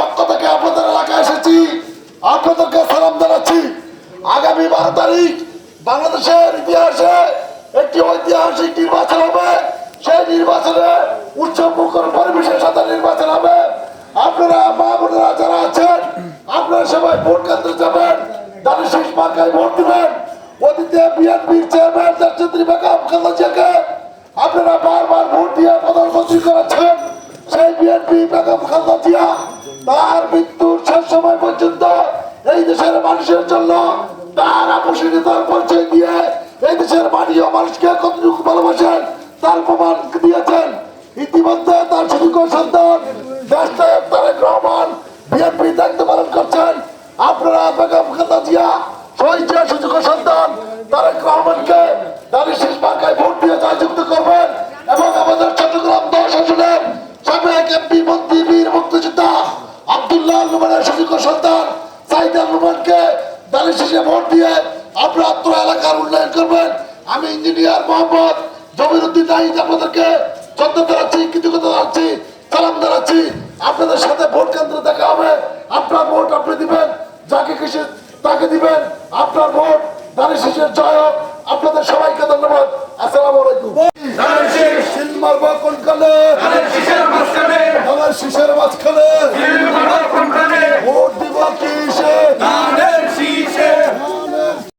পক্ষ থেকে আপনাদের এলাকায় এসেছি। আপনাদেরকে সালাম জানাচ্ছি। আগামী বারো তারিখ বাংলাদেশের ইতিহাসে একটি ঐতিহাসিক নির্বাচন হবে। সেই নির্বাচনে উৎসব মুখর পরিবেশের সাথে নির্বাচন হবে আপনারা মা বোনেরা যারা আছেন আপনারা সবাই ভোট কেন্দ্রে যাবেন। দানের শেষ মার্কায় ভোট দিবেন। অতীতে বিএনপির চেয়ারম্যান দেশনেত্রী বেগম খালেদা জিয়াকে আপনারা বারবার ভোট দিয়ে প্রধানমন্ত্রী করেছেন। সেই বিএনপি বেগম খালেদা তার মৃত্যুর শেষ পর্যন্ত এই দেশের মানুষের জন্য তার আপোষণীয়তার পরিচয় দিয়ে এই দেশের মাটি মানুষকে কতটুকু ভালোবাসেন, তার প্রমাণ দিয়েছেন। ইতিমধ্যে তার সুযোগ্য সন্তান দেশ নায়ক তারেক রহমান বিএনপি দায়িত্ব পালন করছেন আপনারা সন্তান, তারেক রহমানকে ভোট দিয়ে জয়যুক্ত আপনার এলাকার উন্নয়ন করবেন। আমি ইঞ্জিনিয়ার মোহাম্মদ জমির উদ্দিন নাহিদ আপনাদেরকে শ্রদ্ধা জানাচ্ছি, কৃতজ্ঞতা আপনাদের সাথে ভোট কেন্দ্রে দেখা হবে আপনার ভোট আপনি যাকে খুশি তাকে দিবেন। আপনার ভোট দানি শিশুর জয় হোক। আপনাদের সবাইকে ধন্যবাদ। আসসালাম আলাইকুম। ধানের শীষ। সিল মারবো কোনখানে ধানের শীষের মাঝখানে।